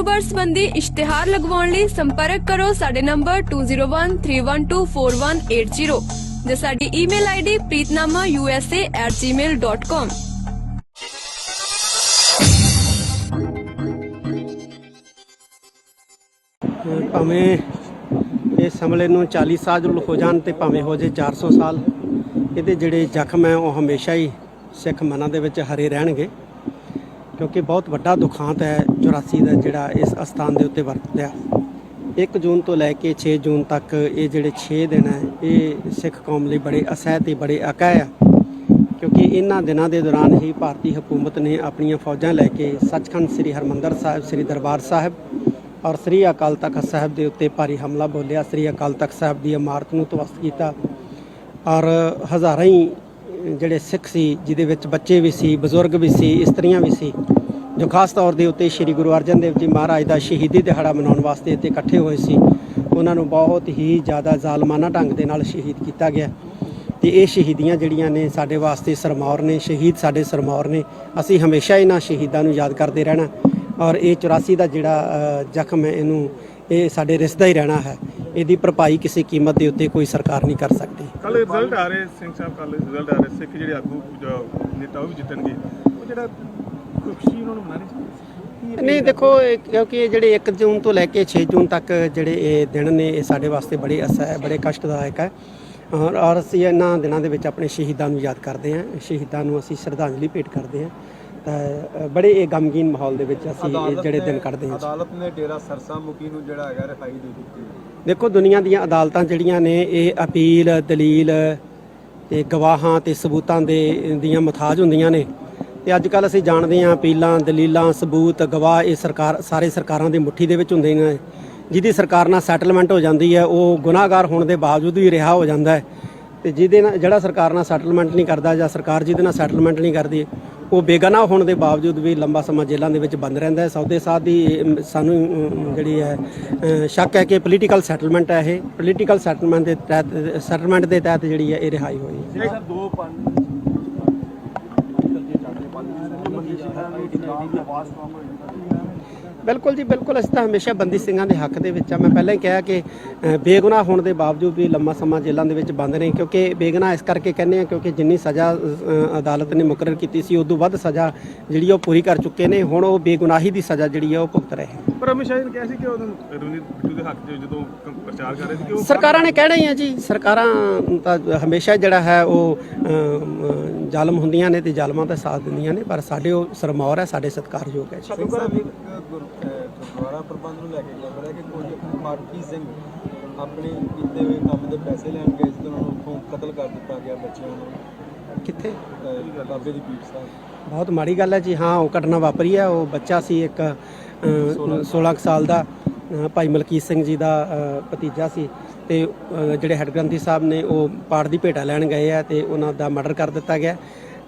ਕਾਰੋਬਾਰ ਸੰਬੰਧੀ ਇਸ਼ਤਿਹਾਰ ਲਗਵਾਉਣ ਲਈ ਸੰਪਰਕ ਕਰੋ ਸਾਡੇ ਨੰਬਰ 2013124180 ਜਾਂ ਸਾਡੀ ਈਮੇਲ ਆਈਡੀ preetnamausa@gmail.com ਭਾਵੇਂ ਇਸ ਹਮਲੇ ਨੂੰ 40 ਸਾਲ ਹੋ ਜਾਣ ਤੇ ਭਾਵੇਂ ਹੋ ਜੇ 400 ਸਾਲ, ਇਹਦੇ ਜਿਹੜੇ ਜ਼ਖਮ ਹੈ ਉਹ ਹਮੇਸ਼ਾ ਹੀ ਸਿੱਖ ਮਨਾਂ ਦੇ ਵਿੱਚ ਹਰੇ ਰਹਿਣਗੇ। ਕਿਉਂਕਿ ਬਹੁਤ ਵੱਡਾ ਦੁਖਾਂਤ ਹੈ 84 ਦਾ ਜਿਹੜਾ ਇਸ ਅਸਥਾਨ ਦੇ ਉੱਤੇ ਵਰਤਿਆ 1 ਜੂਨ ਤੋਂ ਲੈ ਕੇ 6 ਜੂਨ ਤੱਕ ਇਹ ਜਿਹੜੇ 6 ਦਿਨ ਹੈ, ਇਹ ਸਿੱਖ ਕੌਮ ਲਈ ਬੜੇ ਅਸਹਿ ਤੇ ਬੜੇ ਅਕਾਇ ਆ। ਕਿਉਂਕਿ ਇਹਨਾਂ ਦਿਨਾਂ ਦੇ ਦੌਰਾਨ ਹੀ ਭਾਰਤੀ ਹਕੂਮਤ ਨੇ ਆਪਣੀਆਂ ਫੌਜਾਂ ਲੈ ਕੇ ਸੱਚਖੰਡ ਸ੍ਰੀ ਹਰਮੰਦਰ ਸਾਹਿਬ, ਸ੍ਰੀ ਦਰਬਾਰ ਸਾਹਿਬ ਔਰ ਸ੍ਰੀ ਅਕਾਲ ਤਖਤ ਸਾਹਿਬ ਦੇ ਉੱਤੇ ਭਾਰੀ ਹਮਲਾ ਬੋਲਿਆ। ਸ੍ਰੀ ਅਕਾਲ ਤਖਤ ਸਾਹਿਬ ਦੀ ਇਮਾਰਤ ਨੂੰ ਤਵਸਤ ਕੀਤਾ ਔਰ ਹਜ਼ਾਰਾਂ ਹੀ ਜਿਹੜੇ ਸਿੱਖ ਸੀ, ਜਿਹਦੇ ਵਿੱਚ ਬੱਚੇ ਵੀ ਸੀ, ਬਜ਼ੁਰਗ ਵੀ ਸੀ, ਇਸਤਰੀਆਂ ਵੀ ਸੀ, ਜੋ ਖਾਸ ਤੌਰ ਦੇ ਉੱਤੇ ਸ੍ਰੀ ਗੁਰੂ ਅਰਜਨ ਦੇਵ ਜੀ ਮਹਾਰਾਜ ਦਾ ਸ਼ਹੀਦੀ ਦਿਹਾੜਾ ਮਨਾਉਣ ਵਾਸਤੇ ਇੱਥੇ ਇਕੱਠੇ ਹੋਏ ਸੀ, ਉਹਨਾਂ ਨੂੰ ਬਹੁਤ ਹੀ ਜ਼ਿਆਦਾ ਜ਼ਾਲਮਾਨਾ ਢੰਗ ਦੇ ਨਾਲ ਸ਼ਹੀਦ ਕੀਤਾ ਗਿਆ। ਤੇ ਇਹ ਸ਼ਹੀਦੀਆਂ ਜਿਹੜੀਆਂ ਨੇ ਸਾਡੇ ਵਾਸਤੇ ਸਰਮੌਰ ਨੇ, ਸ਼ਹੀਦ ਸਾਡੇ ਸਰਮੌਰ ਨੇ, ਅਸੀਂ ਹਮੇਸ਼ਾ ਇਹਨਾਂ ਸ਼ਹੀਦਾਂ ਨੂੰ ਯਾਦ ਕਰਦੇ ਰਹਿਣਾ। ਔਰ ਇਹ 84 ਦਾ ਜਿਹੜਾ ਜ਼ਖਮ ਹੈ, ਇਹਨੂੰ, ਇਹ ਸਾਡੇ ਰਿਸ਼ਤਾ ਹੀ ਰਹਿਣਾ ਹੈ। ਇਹਦੀ ਭਰਪਾਈ ਕਿਸੇ ਕੀਮਤ ਦੇ ਉੱਤੇ ਕੋਈ ਸਰਕਾਰ ਨਹੀਂ ਕਰ ਸਕਦੀ। ਕੱਲ ਰਿਜ਼ਲਟ ਆ ਰਹੇ ਸਿੰਘ ਸਾਹਿਬ ਕੱਲ ਰਿਜ਼ਲਟ ਆ ਰਹੇ ਸਿੱਖ ਜਿਹੜੇ ਆਗੂ ਨੇਤਾ ਉਹ ਵੀ ਜਿੱਤਣਗੇ। ਉਹ ਜਿਹੜਾ ਖੁਸ਼ੀ ਉਹਨਾਂ ਨੂੰ ਚਾਹੀਦੀ ਸੀ। ਨਹੀਂ ਦੇਖੋ ਕਿਉਂਕਿ ਜਿਹੜੇ 1 ਜੂਨ ਤੋਂ ਲੈ ਕੇ 6 ਜੂਨ ਤੱਕ ਜਿਹੜੇ ਇਹ ਦਿਨ ਨੇ ਇਹ ਸਾਡੇ ਵਾਸਤੇ ਬੜੇ ਅਸਹਿ ਬੜੇ ਕਸ਼ਟਦਾਇਕ ਹੈ। ਔਰ ਅਸੀਂ ਇਹਨਾਂ ਦਿਨਾਂ ਦੇ ਵਿੱਚ ਆਪਣੇ ਸ਼ਹੀਦਾਂ ਨੂੰ ਯਾਦ ਕਰਦੇ ਹਾਂ। ਸ਼ਹੀਦਾਂ ਨੂੰ ਅਸੀਂ ਸ਼ਰਧਾਂਜਲੀ ਭੇਟ ਕਰਦੇ ਹਾਂ। ਬੜੇ ਇਹ ਗਮਗੀਨ ਮਾਹੌਲ ਦੇ ਵਿੱਚ ਅਸੀਂ ਇਹ ਜਿਹੜੇ ਦਿਨ ਕੱਢਦੇ ਹਾਂ। ਅਦਾਲਤ ਨੇ ਡੇਰਾ ਸਰਸਾ ਮੁਕੀ ਨੂੰ ਜਿਹੜਾ ਹੈਗਾ ਰਿਹਾਈ ਦੇ ਦਿੱਤੀ। ਦੇਖੋ ਦੁਨੀਆ ਦੀਆਂ ਅਦਾਲਤਾਂ ਜਿਹੜੀਆਂ ਨੇ ਇਹ ਅਪੀਲ ਦਲੀਲ ਤੇ ਗਵਾਹਾਂ ਤੇ ਸਬੂਤਾਂ ਦੇ ਦੀਆਂ ਮੁਤਾਜ ਹੁੰਦੀਆਂ ਨੇ। ਤੇ ਅੱਜ ਕੱਲ ਅਸੀਂ ਜਾਣਦੇ ਹਾਂ ਅਪੀਲਾਂ ਦਲੀਲਾਂ ਸਬੂਤ ਗਵਾਹ ਇਹ ਸਰਕਾਰ ਸਾਰੇ ਸਰਕਾਰਾਂ ਦੀ ਮੁੱਠੀ ਦੇ ਵਿੱਚ ਹੁੰਦੇ ਨੇ। ਜਿਹਦੀ ਸਰਕਾਰ ਨਾਲ ਸੈਟਲਮੈਂਟ ਹੋ ਜਾਂਦੀ ਹੈ ਉਹ ਗੁਨਾਹਗਾਰ ਹੋਣ ਦੇ ਬਾਵਜੂਦ ਵੀ ਰਿਹਾ ਹੋ ਜਾਂਦਾ ਹੈ। ਤੇ ਜਿਹਦੇ ਨਾਲ ਜਿਹੜਾ ਸਰਕਾਰ ਨਾਲ ਸੈਟਲਮੈਂਟ ਨਹੀਂ ਕਰਦਾ ਜਾਂ ਸਰਕਾਰ ਜਿਹਦੇ ਨਾਲ ਸੈਟਲਮੈਂਟ ਨਹੀਂ ਕਰਦੀ ਉਹ ਬੇਗਨਾਹ ਹੋਣ ਦੇ ਬਾਵਜੂਦ ਵੀ ਲੰਬਾ ਸਮਾਂ ਜੇਲ੍ਹਾਂ ਦੇ ਵਿੱਚ ਬੰਦ ਰਹਿੰਦਾ ਹੈ। ਸੌਦੇ ਸਾਧ ਦੀ ਸਾਨੂੰ ਜਿਹੜੀ ਹੈ ਸ਼ੱਕ ਹੈ ਕਿ ਪੋਲੀਟੀਕਲ ਸੈਟਲਮੈਂਟ ਹੈ ਇਹ। ਪੋਲੀਟੀਕਲ ਸੈਟਲਮੈਂਟ ਦੇ ਤਹਿਤ ਸੈਟਲਮੈਂਟ ਦੇ ਤਹਿਤ ਜਿਹੜੀ ਹੈ ਇਹ ਰਿਹਾਈ ਹੋਈ ਹੈ। ਸਰ ਦੋ ਪੰਜ ਬਿਲਕੁਲ ਜੀ ਬਿਲਕੁਲ। ਅਸੀਂ ਤਾਂ ਹਮੇਸ਼ਾ ਬੰਦੀ ਸਿੰਘਾਂ ਦੇ ਹੱਕ ਦੇ ਵਿੱਚ ਆ। ਮੈਂ ਪਹਿਲਾਂ ਹੀ ਕਿਹਾ ਕਿ ਬੇਗੁਨਾਹ ਹੋਣ ਦੇ ਬਾਵਜੂਦ ਵੀ ਲੰਮਾ ਸਮਾਂ ਜੇਲ੍ਹਾਂ ਦੇ ਵਿੱਚ ਬੰਦ ਰਹੇ ਕਿਉਂਕਿ ਬੇਗੁਨਾਹ ਇਸ ਕਰਕੇ ਕਹਿੰਦੇ ਆ ਕਿਉਂਕਿ ਜਿੰਨੀ ਸਜ਼ਾ ਅਦਾਲਤ ਨੇ ਮੁਕਰਰ ਕੀਤੀ ਸੀ ਉਦੋਂ ਵੱਧ ਸਜ਼ਾ ਜਿਹੜੀ ਉਹ ਪੂਰੀ ਕਰ ਚੁੱਕੇ ਨੇ। ਹੁਣ ਉਹ ਬੇਗੁਨਾਹੀ ਦੀ ਸਜ਼ਾ ਜਿਹੜੀ ਆ ਉਹ ਭੁਗਤ ਰਹੇ ਹਨ ਪਰ ਅਮਿਤ ਸ਼ਾਹ ਨੇ ਕਿਹਾ ਸੀ ਕਿ ਉਦੋਂ ਰਵਨੀਤ ਬਿੱਟੂ ਦੇ ਹੱਕ 'ਚ ਜਦੋਂ ਪ੍ਰਚਾਰ ਕਰ ਰਹੇ ਸੀ ਕਿ ਉਹ ਸਰਕਾਰਾਂ ਨੇ ਕਹਿਣਾ ਹੀ ਆ ਜੀ। ਸਰਕਾਰਾਂ ਤਾਂ ਹਮੇਸ਼ਾ ਜਿਹੜਾ ਹੈ ਉਹ ਜ਼ਾਲਮ ਹੁੰਦੀਆਂ ਨੇ ਤੇ ਜ਼ਾਲਮਾਂ ਦਾ ਸਾਥ ਦਿੰਦੀਆਂ ਨੇ ਪਰ ਸਾਡੇ ਉਹ ਸਰਮੌਰ ਹੈ ਸਾਡੇ ਸਤਿਕਾਰਯੋਗ ਹੈ ਜੀ। ਗੁਰਦੁਆਰਾ ਪ੍ਰਬੰਧ ਨੂੰ ਲੈ ਕੇ ਖਬਰ ਹੈ ਕਿ ਕੁਝ ਮਾਰਕੀ ਸਿੰਘ ਆਪਣੇ ਕੀਤੇ ਹੋਏ ਕੰਮ ਦੇ ਪੈਸੇ ਲੈਣ ਗਏ ਸੀ ਤੇ ਉਹਨਾਂ ਨੂੰ ਉੱਥੋਂ ਕਤਲ ਕਰ ਦਿੱਤਾ ਗਿਆ ਬੱਚਿਆਂ ਨੂੰ। ਕਿੱਥੇ? ਅਹ ਬਾਬੇ ਦੀ ਪੀਠ ਸਾਹਿਬ। ਬਹੁਤ ਮਾੜੀ ਗੱਲ ਹੈ ਜੀ। ਹਾਂ ਉਹ ਘਟਨਾ ਵਾਪਰੀ ਹੈ। ਉਹ ਬੱਚਾ ਸੀ ਇੱਕ ਅ, 16 ਕੁ ਸਾਲ ਦਾ ਅ, ਭਾਈ ਮਲਕੀਤ ਸਿੰਘ ਜੀ ਦਾ ਅ, ਭਤੀਜਾ ਸੀ ਤੇ ਅ, ਜਿਹੜੇ ਹੈੱਡ ਗ੍ਰੰਥੀ ਸਾਹਿਬ ਨੇ ਉਹ ਪਾਠ ਦੀ ਭੇਟਾ ਲੈਣ ਗਏ ਆ ਤੇ ਉਹਨਾਂ ਦਾ ਮਰਡਰ ਕਰ ਦਿੱਤਾ ਗਿਆ।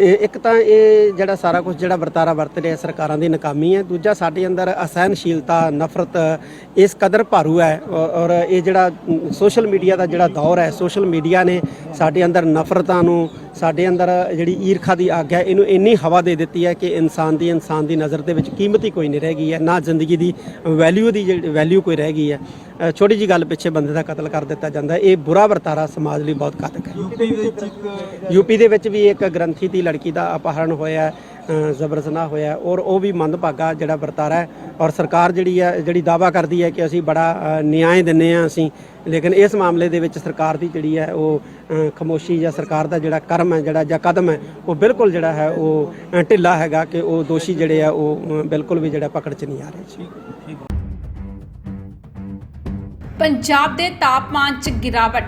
ਇਹ ਇੱਕ ਤਾਂ ਇਹ ਜਿਹੜਾ ਸਾਰਾ ਕੁਝ ਜਿਹੜਾ ਵਰਤਾਰਾ ਵਰਤ ਰਿਹਾ ਸਰਕਾਰਾਂ ਦੀ ਨਾਕਾਮੀ ਹੈ। ਦੂਜਾ ਸਾਡੇ ਅੰਦਰ ਅਸਹਿਣਸ਼ੀਲਤਾ, ਨਫ਼ਰਤ, ਇਸ ਕਦਰ ਭਾਰੂ ਹੈ। ਔਰ ਇਹ ਜਿਹੜਾ ਸੋਸ਼ਲ ਮੀਡੀਆ ਦਾ ਜਿਹੜਾ ਦੌਰ ਹੈ, ਸੋਸ਼ਲ ਮੀਡੀਆ ਨੇ ਸਾਡੇ ਅੰਦਰ ਨਫ਼ਰਤਾਂ ਨੂੰ ਸਾਡੇ ਅੰਦਰ ਜਿਹੜੀ ਈਰਖਾ ਦੀ ਅੱਗ ਹੈ ਇਹਨੂੰ ਇੰਨੀ ਹਵਾ ਦੇ ਦਿੱਤੀ ਹੈ ਕਿ ਇਨਸਾਨ ਦੀ ਇਨਸਾਨ ਦੀ ਨਜ਼ਰ ਦੇ ਵਿੱਚ ਕੀਮਤ ਹੀ ਕੋਈ ਨਹੀਂ ਰਹਿ ਗਈ ਹੈ ਨਾ ਜ਼ਿੰਦਗੀ ਦੀ ਵੈਲਿਊ ਦੀ ਵੈਲਿਊ ਕੋਈ ਰਹਿ ਗਈ ਹੈ। ਛੋਟੀ ਜੀ ਗੱਲ ਪਿੱਛੇ ਬੰਦੇ ਦਾ ਕਤਲ ਕਰ ਦਿੱਤਾ ਜਾਂਦਾ ਇਹ ਬੁਰਾ ਵਰਤਾਰਾ ਸਮਾਜ ਲਈ ਬਹੁਤ ਘਾਤਕ ਹੈ। ਯੂਪੀ ਦੇ ਵਿੱਚ ਵੀ ਇੱਕ ਗ੍ਰੰਥੀ ਦੀ ਲੜਕੀ ਦਾ ਅਪਹਰਣ ਹੋਇਆ ਹੈ, ਜ਼ਬਰ ਜ਼ਨਾਹ ਹੋਇਆ ਔਰ ਉਹ ਵੀ ਮੰਦਭਾਗਾ ਜਿਹੜਾ ਵਰਤਾਰਾ ਹੈ ਔਰ ਸਰਕਾਰ ਜਿਹੜੀ ਹੈ ਜਿਹੜੀ ਦਾਵਾ ਕਰਦੀ ਹੈ ਕਿ ਅਸੀਂ ਬੜਾ ਨਿਆਂ ਦਿੰਨੇ ਆ ਅਸੀਂ। ਲੇਕਿਨ ਇਸ ਮਾਮਲੇ ਦੇ ਵਿੱਚ ਸਰਕਾਰ ਦੀ ਜਿਹੜੀ ਹੈ ਉਹ ਅ, ਖਾਮੋਸ਼ੀ ਜਾਂ ਸਰਕਾਰ ਦਾ ਜਿਹੜਾ ਕਰਮ ਹੈ ਜਿਹੜਾ ਜਾਂ ਕਦਮ ਹੈ ਉਹ ਬਿਲਕੁਲ ਜਿਹੜਾ ਹੈ ਉਹ ਢਿੱਲਾ ਹੈਗਾ ਕਿ ਉਹ ਦੋਸ਼ੀ ਜਿਹੜੇ ਆ ਉਹ ਬਿਲਕੁਲ ਵੀ ਜਿਹੜਾ ਪਕੜ 'ਚ ਨਹੀਂ ਆ ਰਹੇ ਜੀ। ਪੰਜਾਬ ਦੇ ਤਾਪਮਾਨ 'ਚ ਗਿਰਾਵਟ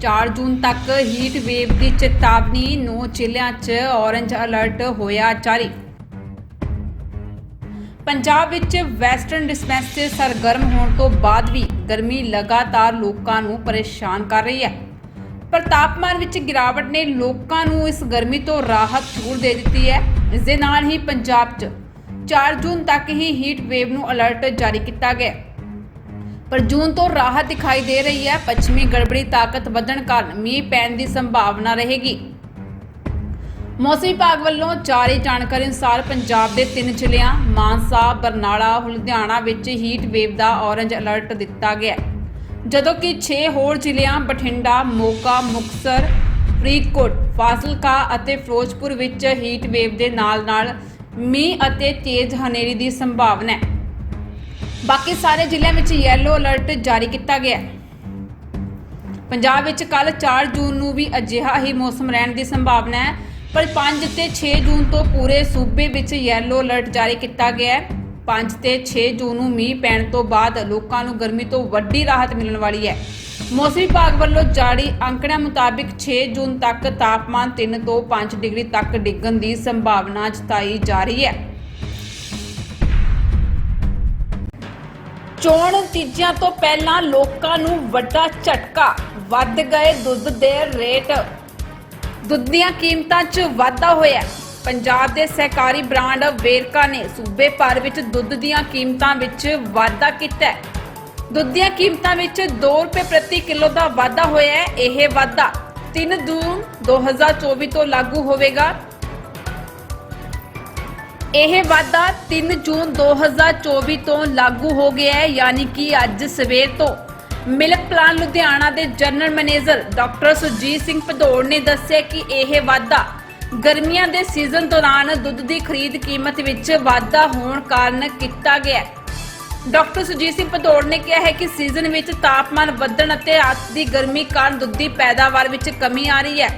4 ਜੂਨ ਤੱਕ ਹੀਟ ਵੇਵ ਦੀ ਚੇਤਾਵਨੀ ਨੂੰ ਜ਼ਿਲ੍ਹਿਆਂ 'ਚ ਔਰੰਜ ਅਲਰਟ ਹੋਇਆ ਜਾਰੀ। ਪੰਜਾਬ ਵਿੱਚ ਵੈਸਟਰਨ ਡਿਸਟੈਂਸ 'ਚ ਸਰਗਰਮ ਹੋਣ ਤੋਂ ਬਾਅਦ ਵੀ ਗਰਮੀ ਲਗਾਤਾਰ ਲੋਕਾਂ ਨੂੰ ਪਰੇਸ਼ਾਨ ਕਰ ਰਹੀ ਹੈ। ਪਰ ਤਾਪਮਾਨ ਵਿੱਚ ਗਿਰਾਵਟ ਨੇ ਲੋਕਾਂ ਨੂੰ ਇਸ ਗਰਮੀ ਤੋਂ ਰਾਹਤ ਜ਼ਰੂਰ ਦੇ ਦਿੱਤੀ ਹੈ। ਇਸ ਦੇ ਨਾਲ ਹੀ ਪੰਜਾਬ 'ਚ 4 ਜੂਨ ਤੱਕ ਹੀ ਹੀਟ ਵੇਵ ਨੂੰ ਅਲਰਟ ਜਾਰੀ ਕੀਤਾ ਗਿਆ। ਪਰ ਜੂਨ ਤੋਂ ਰਾਹਤ ਦਿਖਾਈ ਦੇ ਰਹੀ ਹੈ। ਪੱਛਮੀ ਗੜਬੜੀ ਤਾਕਤ ਵਧਣ ਕਾਰਨ ਮੀਂਹ ਪੈਣ ਦੀ ਸੰਭਾਵਨਾ ਰਹੇਗੀ। ਮੌਸਮ ਵਿਭਾਗ ਵੱਲੋਂ ਜਾਰੀ ਜਾਣਕਾਰੀ ਅਨੁਸਾਰ ਪੰਜਾਬ ਦੇ ਤਿੰਨ ਜ਼ਿਲ੍ਹਿਆਂ ਮਾਨਸਾ, ਬਰਨਾਲਾ, ਲੁਧਿਆਣਾ ਵਿੱਚ ਹੀਟ ਵੇਵ ਦਾ ਔਰੰਜ ਅਲਰਟ ਦਿੱਤਾ ਗਿਆ ਜਦੋਂ ਕਿ 6 ਹੋਰ ਜ਼ਿਲ੍ਹਿਆਂ ਬਠਿੰਡਾ, ਮੋਗਾ, ਮੁਕਤਸਰ, ਫਰੀਦਕੋਟ, ਫਾਜ਼ਿਲਕਾ ਅਤੇ ਫਿਰੋਜ਼ਪੁਰ ਵਿੱਚ ਹੀਟ ਵੇਵ ਦੇ ਨਾਲ-ਨਾਲ ਮੀਂਹ ਅਤੇ ਤੇਜ਼ ਹਨੇਰੀ ਦੀ ਸੰਭਾਵਨਾ ਹੈ। ਬਾਕੀ ਸਾਰੇ ਜ਼ਿਲ੍ਹਿਆਂ ਵਿੱਚ ਯੈਲੋ ਅਲਰਟ ਜਾਰੀ ਕੀਤਾ ਗਿਆ ਹੈ। ਪੰਜਾਬ ਵਿੱਚ ਕੱਲ 4 ਜੂਨ ਨੂੰ ਵੀ ਅਜਿਹਾ ਹੀ ਮੌਸਮ ਰਹਿਣ ਦੀ ਸੰਭਾਵਨਾ ਹੈ, ਪਰ 5 ਤੇ 6 ਜੂਨ ਤੋਂ ਪੂਰੇ ਸੂਬੇ ਵਿੱਚ ਯੈਲੋ ਅਲਰਟ ਜਾਰੀ ਕੀਤਾ ਗਿਆ ਹੈ। 5 ਤੇ 6 ਜੂਨ ਨੂੰ ਮੀਂਹ ਪੈਣ ਤੋਂ ਬਾਅਦ ਲੋਕਾਂ ਨੂੰ ਗਰਮੀ ਤੋਂ ਵੱਡੀ ਰਾਹਤ ਮਿਲਣ ਵਾਲੀ ਹੈ। ਮੌਸਮ ਵਿਭਾਗ ਵੱਲੋਂ ਜਾਰੀ ਅੰਕੜਿਆਂ ਮੁਤਾਬਿਕ 6 ਜੂਨ ਤੱਕ ਤਾਪਮਾਨ 3 ਤੋਂ 5 ਡਿਗਰੀ ਤੱਕ ਡਿੱਗਣ ਦੀ ਸੰਭਾਵਨਾ ਜਤਾਈ ਜਾ ਰਹੀ ਹੈ। ਚੋਣ ਨਤੀਜਿਆਂ ਤੋਂ ਪਹਿਲਾਂ ਲੋਕਾਂ ਨੂੰ ਵੱਡਾ ਝਟਕਾ, ਵੱਧ ਗਏ ਦੁੱਧ ਦੇ ਰੇਟ। ਦੁੱਧ ਦੀਆਂ ਕੀਮਤਾਂ 'ਚ ਵਾਧਾ ਹੋਇਆ। ਪੰਜਾਬ ਦੇ ਸਹਿਕਾਰੀ ਬ੍ਰਾਂਡ ਵੇਰਕਾ ਨੇ ਸੂਬੇ ਭਰ ਵਿੱਚ ਦੁੱਧ ਦੀਆਂ ਕੀਮਤਾਂ ਵਿੱਚ ਵਾਧਾ ਕੀਤਾ ਹੈ। ਦੁੱਧ ਦੀਆਂ ਕੀਮਤਾਂ ਵਿੱਚ 2 ਰੁਪਏ ਪ੍ਰਤੀ ਕਿਲੋ ਦਾ ਵਾਧਾ ਹੋਇਆ ਹੈ। ਇਹ ਵਾਧਾ 3 ਜੂਨ 2024 ਤੋਂ ਲਾਗੂ ਹੋਵੇਗਾ। ਇਹ ਵਾਧਾ 3 ਜੂਨ 2024 ਤੋਂ ਲਾਗੂ ਹੋ ਗਿਆ ਹੈ, ਯਾਨੀ ਕਿ ਅੱਜ ਸਵੇਰ ਤੋਂ। ਮਿਲਕ ਪਲਾਨ ਲੁਧਿਆਣਾ ਦੇ general manager doctor Sujit Singh Bhadaur ਨੇ ਦੱਸਿਆ ਕਿ ਇਹ ਵਾਧਾ ਗਰਮੀਆਂ ਦੇ ਸੀਜ਼ਨ ਦੌਰਾਨ ਦੁੱਧ ਦੀ ਖਰੀਦ ਕੀਮਤ ਵਿੱਚ ਵਾਧਾ ਹੋਣ ਕਾਰਨ ਕੀਤਾ ਗਿਆ ਹੈ। ਡਾਕਟਰ ਸੁਜੀਤ ਸਿੰਘ ਭਦੌੜ ਨੇ ਕਿਹਾ ਹੈ ਕਿ ਸੀਜ਼ਨ ਵਿੱਚ ਤਾਪਮਾਨ ਵਧਣ ਅਤੇ ਰਾਤ ਦੀ ਗਰਮੀ ਕਾਰਨ ਦੁੱਧ ਦੀ ਪੈਦਾਵਾਰ ਵਿੱਚ ਕਮੀ ਆ ਰਹੀ ਹੈ।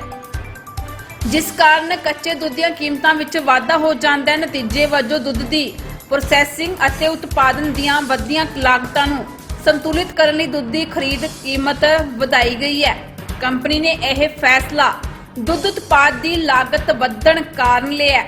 ਜਿਸ ਕਾਰਨ ਕੱਚੇ ਦੁੱਧ ਦੀਆਂ ਕੀਮਤਾਂ ਵਿੱਚ ਵਾਧਾ ਹੋ ਜਾਂਦਾ ਹੈ। ਨਤੀਜੇ ਵਜੋਂ ਦੁੱਧ ਦੀ ਪ੍ਰੋਸੈਸਿੰਗ ਅਤੇ ਉਤਪਾਦਨ ਦੀਆਂ ਵਧੀਆਂ ਲਾਗਤਾਂ ਨੂੰ ਸੰਤੁਲਿਤ ਕਰਨ ਲਈ ਦੁੱਧ ਦੀ ਖਰੀਦ ਕੀਮਤ ਵਧਾਈ ਗਈ ਹੈ। ਕੰਪਨੀ ਨੇ ਇਹ ਫੈਸਲਾ ਦੁੱਧ ਉਤਪਾਦ ਦੀ ਲਾਗਤ ਵਧਣ ਕਾਰਨ ਲਿਆ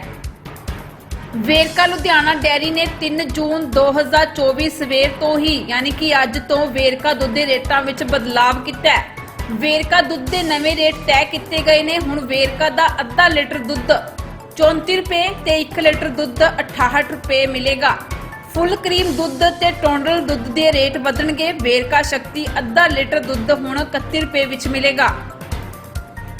ਵੇਰਕਾ ਲੁਧਿਆਣਾ ਡੈਰੀ ਨੇ 3 ਜੂਨ 2024 ਸਵੇਰ ਤੋਂ ਹੀ, ਯਾਨੀ ਕਿ ਅੱਜ ਤੋਂ ਵੇਰਕਾ ਦੁੱਧ ਦੇ ਰੇਟਾਂ ਵਿੱਚ ਬਦਲਾਵ ਕੀਤਾ ਹੈ। ਵੇਰਕਾ ਦੁੱਧ ਦੇ ਨਵੇਂ ਰੇਟ ਤੈਅ ਕੀਤੇ ਗਏ ਨੇ। ਹੁਣ ਵੇਰਕਾ ਦਾ ਅੱਧਾ ਲੀਟਰ ਦੁੱਧ 34 ਰੁਪਏ ਤੇ 1 ਲੀਟਰ ਦੁੱਧ 68 ਰੁਪਏ ਮਿਲੇਗਾ। ਫੁੱਲ ਕਰੀਮ ਦੁੱਧ ਤੇ ਟੋਂਡਲ ਦੁੱਧ ਦੇ ਰੇਟ ਵਧਣਗੇ। ਵੇਰਕਾ ਸ਼ਕਤੀ ਅੱਧਾ ਲੀਟਰ ਦੁੱਧ ਹੁਣ 31 ਰੁਪਏ ਵਿੱਚ ਮਿਲੇਗਾ।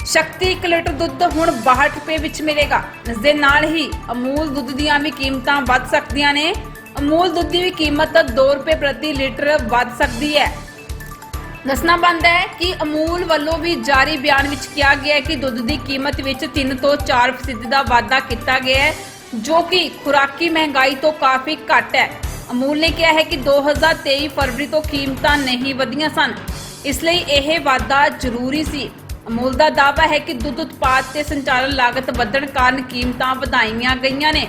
ਸ਼ਕਤੀ 1 ਲੀਟਰ ਦੁੱਧ ਹੁਣ 62 ਰੁਪਏ ਵਿੱਚ ਮਿਲੇਗਾ। ਇਸ ਦੇ ਨਾਲ ਹੀ ਅਮੂਲ ਦੁੱਧ ਦੀਆਂ ਵੀ ਕੀਮਤਾਂ ਵੱਧ ਸਕਦੀਆਂ ਨੇ। ਅਮੂਲ ਦੁੱਧ ਦੀ ਵੀ ਕੀਮਤ 2 ਰੁਪਏ ਪ੍ਰਤੀ ਲੀਟਰ ਵੱਧ ਸਕਦੀ ਹੈ। ਦੱਸਣਾ ਬਣਦਾ ਹੈ ਕਿ ਅਮੂਲ ਵੱਲੋਂ ਵੀ ਜਾਰੀ ਬਿਆਨ ਵਿੱਚ ਕਿਹਾ ਗਿਆ ਹੈ ਕਿ ਦੁੱਧ ਦੀ ਕੀਮਤ ਵਿੱਚ 3 ਤੋਂ 4% ਦਾ ਵਾਧਾ ਕੀਤਾ ਗਿਆ ਹੈ, ਜੋ ਕਿ ਖੁਰਾਕੀ ਮਹਿੰਗਾਈ ਤੋਂ ਕਾਫੀ ਘੱਟ ਹੈ। ਅਮੂਲ ਨੇ ਕਿਹਾ ਹੈ ਕਿ 2023 ਫਰਵਰੀ ਤੋਂ ਕੀਮਤਾਂ ਨਹੀਂ ਵਧੀਆਂ ਸਨ। ਇਸ ਲਈ ਇਹ ਵਾਧਾ ਜ਼ਰੂਰੀ ਸੀ। ਅਮੂਲ ਦਾ ਦਾਅਵਾ ਹੈ ਕਿ ਦੁੱਧ ਉਤਪਾਦ ਤੇ ਸੰਚਾਲਨ ਲਾਗਤ ਵਧਣ ਕਾਰਨ ਕੀਮਤਾਂ ਵਧਾਈਆਂ ਗਈਆਂ ਨੇ।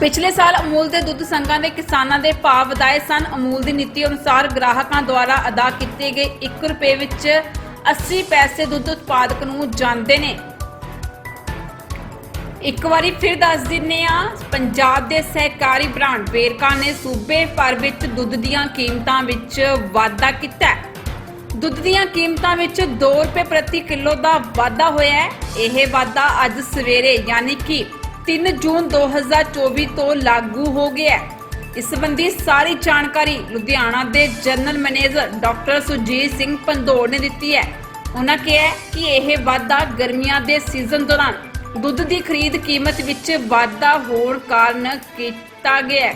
ਪਿਛਲੇ ਸਾਲ ਅਮੂਲ ਦੇ ਦੁੱਧ ਸੰਘਾਂ ਦੇ ਕਿਸਾਨਾਂ ਦੇ ਭਾਅ ਵਧਾਏ ਸਨ। ਅਮੂਲ ਦੀ ਨੀਤੀ ਅਨੁਸਾਰ ਗ੍ਰਾਹਕਾਂ ਦੁਆਰਾ ਅਦਾ ਕੀਤੇ ਗਏ 1 ਰੁਪਏ ਵਿੱਚ 80 ਪੈਸੇ ਦੁੱਧ ਉਤਪਾਦਕ ਨੂੰ ਜਾਂਦੇ ਨੇ। ਇੱਕ ਵਾਰੀ ਫਿਰ ਦੱਸ ਦਿੰਨੇ ਆ, ਪੰਜਾਬ ਦੇ ਸਹਿਕਾਰੀ ਬ੍ਰਾਂਡ ਵੇਰਕਾ ਨੇ ਸੂਬੇ ਭਰ ਵਿੱਚ ਦੁੱਧ ਦੀਆਂ ਕੀਮਤਾਂ ਵਿੱਚ ਵਾਧਾ ਕੀਤਾ ਹੈ। ਦੁੱਧ ਦੀਆਂ ਕੀਮਤਾਂ ਵਿੱਚ 2 ਰੁਪਏ ਪ੍ਰਤੀ ਕਿਲੋ ਦਾ ਵਾਧਾ ਹੋਇਆ ਹੈ। ਇਹ ਵਾਧਾ ਅੱਜ ਸਵੇਰੇ, ਯਾਨੀ ਕਿ 3 ਜੂਨ 2024 ਤੋਂ ਲਾਗੂ ਹੋ ਗਿਆ ਹੈ। ਇਸ ਸੰਬੰਧੀ ਸਾਰੀ ਜਾਣਕਾਰੀ ਲੁਧਿਆਣਾ ਦੇ general manager doctor Sujit Singh Pandor ਨੇ ਦਿੱਤੀ ਹੈ। ਉਹਨਾਂ ਕਿਹਾ ਕਿ ਇਹ ਵਾਧਾ ਗਰਮੀਆਂ ਦੇ ਸੀਜ਼ਨ ਦੌਰਾਨ ਦੁੱਧ ਦੀ ਖਰੀਦ ਕੀਮਤ ਵਿੱਚ ਵਾਧਾ ਹੋਣ ਕਾਰਨ ਕੀਤਾ ਗਿਆ ਹੈ।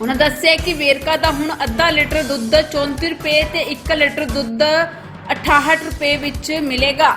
ਉਹਨਾਂ ਦੱਸਿਆ ਕਿ ਵੇਰਕਾ ਦਾ ਹੁਣ ਅੱਧਾ ਲੀਟਰ ਦੁੱਧ 34 ਰੁਪਏ ਤੇ 1 ਲੀਟਰ ਦੁੱਧ 68 ਰੁਪਏ ਵਿੱਚ ਮਿਲੇਗਾ।